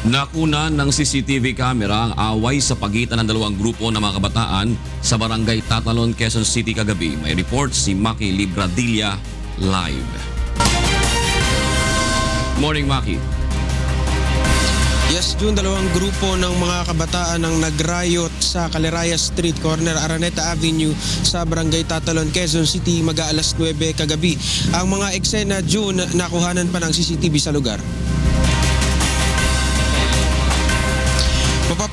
Nakuna ng CCTV camera ang away sa pagitan ng dalawang grupo ng mga kabataan sa barangay Tatalon, Quezon City kagabi. May report si Maki Libradilla live. Morning, Maki. Yes, June, dalawang grupo ng mga kabataan ang nagrayot sa Caleraya Street, corner Araneta Avenue sa Barangay Tatalon, Quezon City, mag-aalas 9 kagabi. Ang mga eksena, June, nakuhanan pa ng CCTV sa lugar.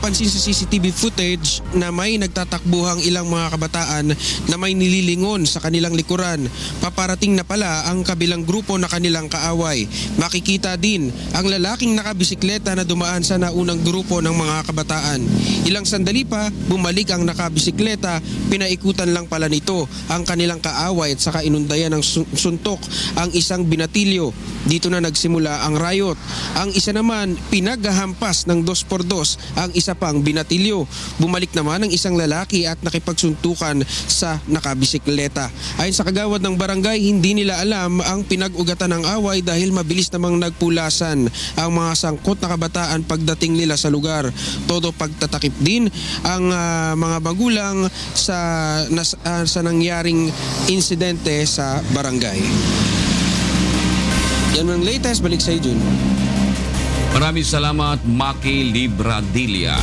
Mapapansin sa CCTV footage na may nagtatakbuhang ilang mga kabataan na may nililingon sa kanilang likuran. Paparating na pala ang kabilang grupo na kanilang kaaway. Makikita din ang lalaking nakabisikleta na dumaan sa naunang grupo ng mga kabataan. Ilang sandali pa, bumalik ang nakabisikleta, pinaikutan lang pala nito ang kanilang kaaway at saka inundayan ng sun- suntok ang isang binatilyo. Dito na nagsimula ang riot. Ang isa naman, pinaghahampas ng dos por dos ang isa pang binatilyo. Bumalik naman ang isang lalaki at nakipagsuntukan sa nakabisikleta. Ayon sa kagawad ng barangay, hindi nila alam ang pinag-ugatan ng away dahil mabilis namang nagpulasan ang mga sangkot na kabataan pagdating nila sa lugar. Todo pagtatakip din ang ah, mga magulang sa, nas, ah, sa nangyaring insidente sa barangay. Yan ang latest. Balik sa Jun. Maraming salamat, Maki Libradilla.